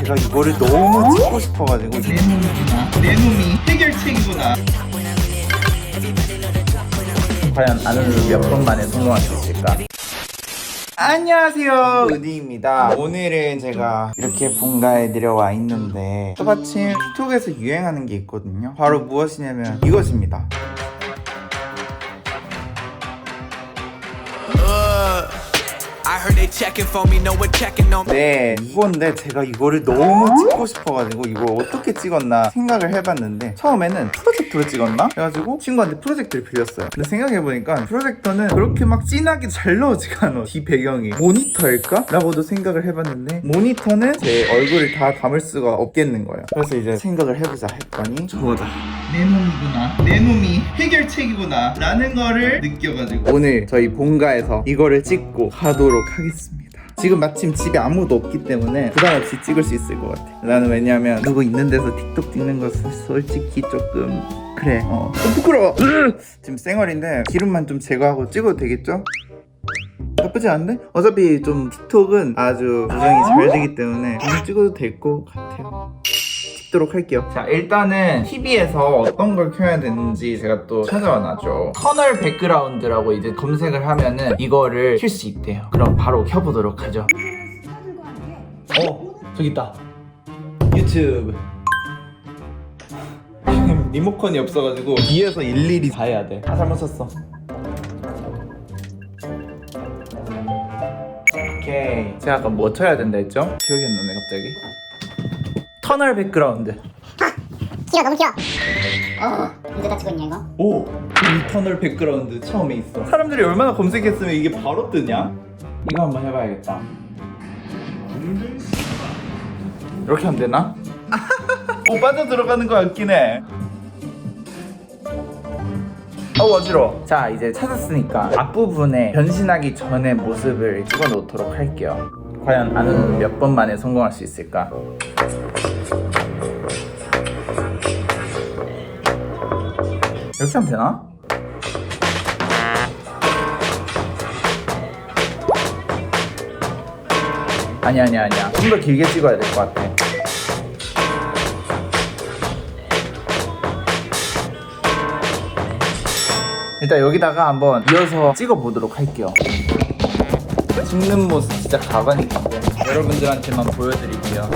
제가 이거를 너무 찍고 싶어가지고 내 놈이구나. 내 놈이 해결책이구나. 과연 아는 몇번 만에 성공할 수 있을까? 안녕하세요 은희입니다 오늘은 제가 이렇게 본가에 내려와 있는데 또마침 틱톡에서 유행하는 게 있거든요 바로 무엇이냐면 이것입니다 네 이건데 제가 이거를 너무 찍고 싶어가지고 이걸 어떻게 찍었나 생각을 해봤는데 처음에는 프로젝 터로 찍었나? 그래가지고 친구한테 프로젝터를 빌렸어요 근데 생각해보니까 프로젝터는 그렇게 막 진하게 잘 나오지가 않아 뒤 배경이 모니터일까? 라고도 생각을 해봤는데 모니터는 제 얼굴을 다 담을 수가 없겠는 거예요 그래서 이제 생각을 해보자 했더니 저거다 내 놈이구나. 내 놈이 해결책이구나. 라는 거를 느껴가지고. 오늘 저희 본가에서 이거를 찍고 가도록 하겠습니다. 지금 마침 집에 아무도 없기 때문에 부담 없이 찍을 수 있을 것 같아. 나는 왜냐면 누구 있는 데서 틱톡 찍는 것은 솔직히 조금 그래. 어, 좀 부끄러워. 으! 지금 쌩얼인데 기름만 좀 제거하고 찍어도 되겠죠? 나쁘지 않은데? 어차피 좀 틱톡은 아주 조정이 잘 되기 때문에 그냥 찍어도 될 것 같아요. 찍도록 할게요. 자, 일단은 TV에서 어떤 걸 켜야 되는지 제가 또 찾아와 놨죠. 터널 백그라운드라고 이제 검색을 하면은 이거를 킬 수 있대요. 그럼 바로 켜보도록 하죠. 어, 저기 있다. 유튜브. 리모컨이 없어가지고 뒤에서 일일이 다 해야 돼. 아, 잘못 쳤어. 오케이. 제가 아까 뭐 쳐야 된다 했죠? 기억이 안 나네, 갑자기. 터널 백그라운드. 길어 너무 길어 어 언제다 찍고 있냐 이거 오! 이 터널 백그라운드 처음에 있어. 사람들이 얼마나 검색했으면 이게 바로 뜨냐? 이거 한번 해봐야겠다. 이렇게 하면 되나? 오 빠져 들어가는 거 같긴 해. 어 어지러워. 자 이제 찾았으니까 앞부분에 변신하기 전의 모습을 찍어 놓도록 할게요. 과연 아는 몇번 만에 성공할 수 있을까? 이렇게 하면 되나? 아니 아니 아니야 좀 더 길게 찍어야 될 것 같아 일단 여기다가 한번 이어서 찍어 보도록 할게요 찍는 모습 진짜 가관인데 여러분들한테만 보여드릴게요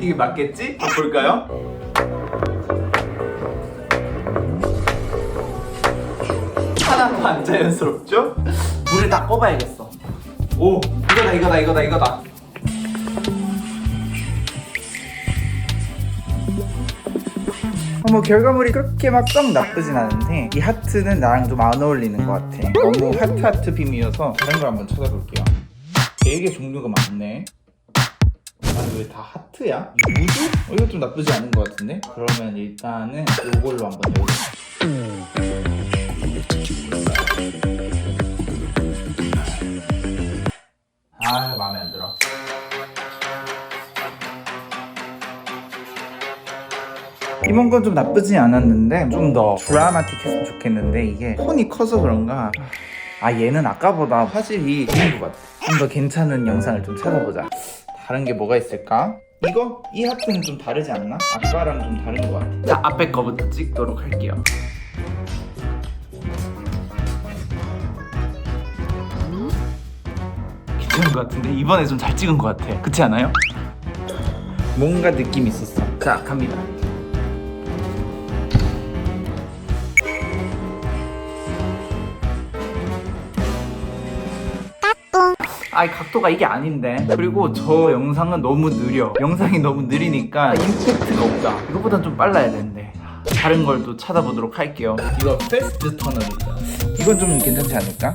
이게 맞겠지? 볼까요? 하나도 안 자연스럽죠? 물을 다 꺼봐야겠어. 오, 이거다, 이거다, 이거다, 이거다. 뭐 결과물이 그렇게 막 썩 나쁘진 않은데 이 하트는 나랑 좀 안 어울리는 것 같아. 너무 하트 하트 빔이어서 다른 걸 한번 찾아볼게요. 되게 종류가 많네. 아니 왜 다 하트야? 이 무드? 어, 이거 좀 나쁘지 않은 것 같은데? 그러면 일단은 이걸로 한번 아 이번 건 좀 나쁘지 않았는데 좀 더. 드라마틱했으면 좋겠는데 이게 톤이 커서 그런가? 아 얘는 아까보다 화질이 좋은 것 같아. 좀 더 괜찮은 영상을 좀 찾아보자. 다른 게 뭐가 있을까? 이거? 이 하트는 좀 다르지 않나? 아까랑 좀 다른 것 같아. 자 앞에 거부터 찍도록 할게요. 괜찮은 것 같은데? 이번에 좀 잘 찍은 것 같아. 그렇지 않아요? 뭔가 느낌 있었어. 자 갑니다 아이 각도가 이게 아닌데. 그리고 저 영상은 너무 느려. 영상이 너무 느리니까 임팩트가 없다. 이거보단 좀 빨라야 되는데. 다른 걸 또 찾아보도록 할게요. 이거 패스트 터널이다 이건 좀 괜찮지 않을까?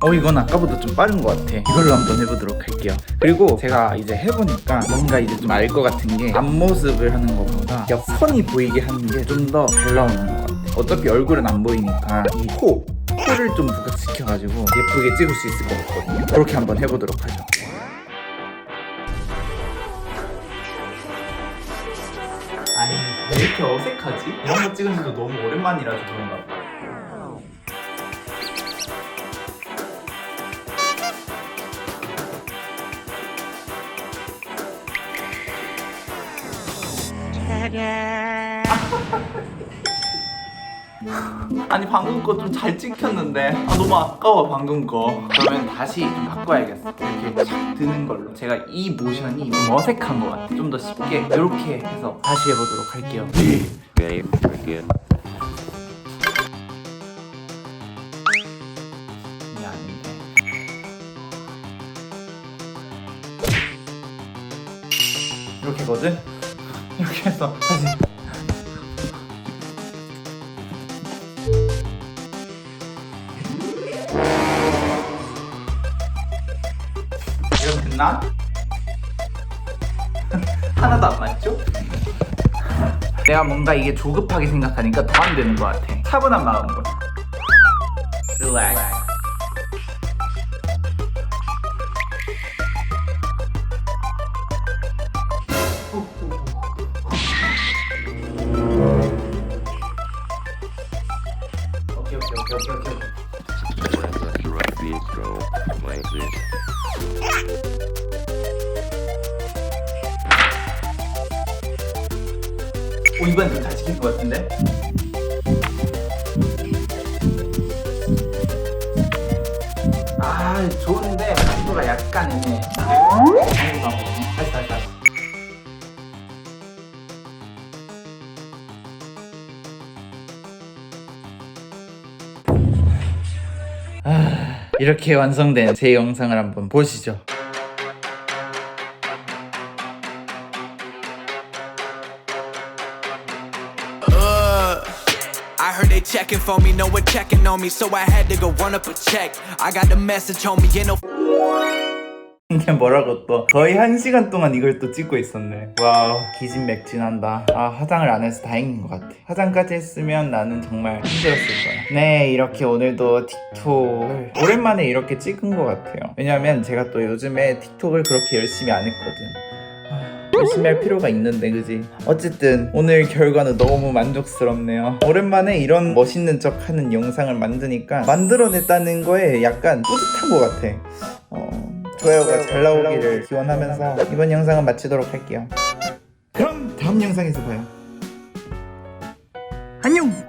어 이건 아까보다 좀 빠른 것 같아. 이걸로 한번 해보도록 할게요. 그리고 제가 이제 해보니까 뭔가 이제 좀 알 것 같은 게 앞모습을 하는 것보다 옆선이 보이게 하는 게 좀 더 잘 나오는 것 같아. 어차피 얼굴은 안 보이니까 이 코 턱뼈를 좀 부각시켜가지고 예쁘게 찍을 수 있을 것 같거든요. 그렇게 한번 해보도록 하죠. 아니 왜 이렇게 어색하지? 이런 거 찍은 지도 너무 오랜만이라서 그런가 봐. 아니 방금 거 좀 잘 찍혔는데. 아 너무 아까워 방금 거. 그러면 다시 좀 바꿔야겠어. 이렇게 착 드는 걸로. 제가 이 모션이 좀 어색한 것 같아. 좀 더 쉽게 이렇게 해서 다시 해보도록 할게요. 이게 아닌데. 이렇게거든? 이렇게 해서 다시 장난? 하나도 안 맞죠? 내가 뭔가 이게 조급하게 생각하니까 더 안 되는 것 같아. 차분한 마음으로. 릴렉스. 오케이 오케이 오케이 오케이 오케이. When the truck vehicle plays it. 이번 좀잘 시킬 것 같은데? 아 좋은데 각도가 약간 애매해. 아, 이렇게 완성된 제 영상을 한번 보시죠. Checking for me, no one checking on me, so I had to go run up a check. I got the message me, ain't no 이게 뭐라고 또. 거의 한 시간 동안 이걸 또 찍고 있었네. 와우 기진맥진한다. 아 화장을 안 해서 다행인 것 같아. 화장까지 했으면 나는 정말 힘들었을 거야. 네 이렇게 오늘도 틱톡을 오랜만에 이렇게 찍은 것 같아요. 왜냐면 제가 또 요즘에 틱톡을 그렇게 열심히 안 했거든. 아, 열심히 할 필요가 있는데 그지? 어쨌든 오늘 결과는 너무 만족스럽네요. 오랜만에 이런 멋있는 척 하는 영상을 만드니까 만들어냈다는 거에 약간 뿌듯한 것 같아. 어, 좋아요가 잘 나오기를 기원하면서 이번 영상은 마치도록 할게요. 그럼 다음 영상에서 봐요. 안녕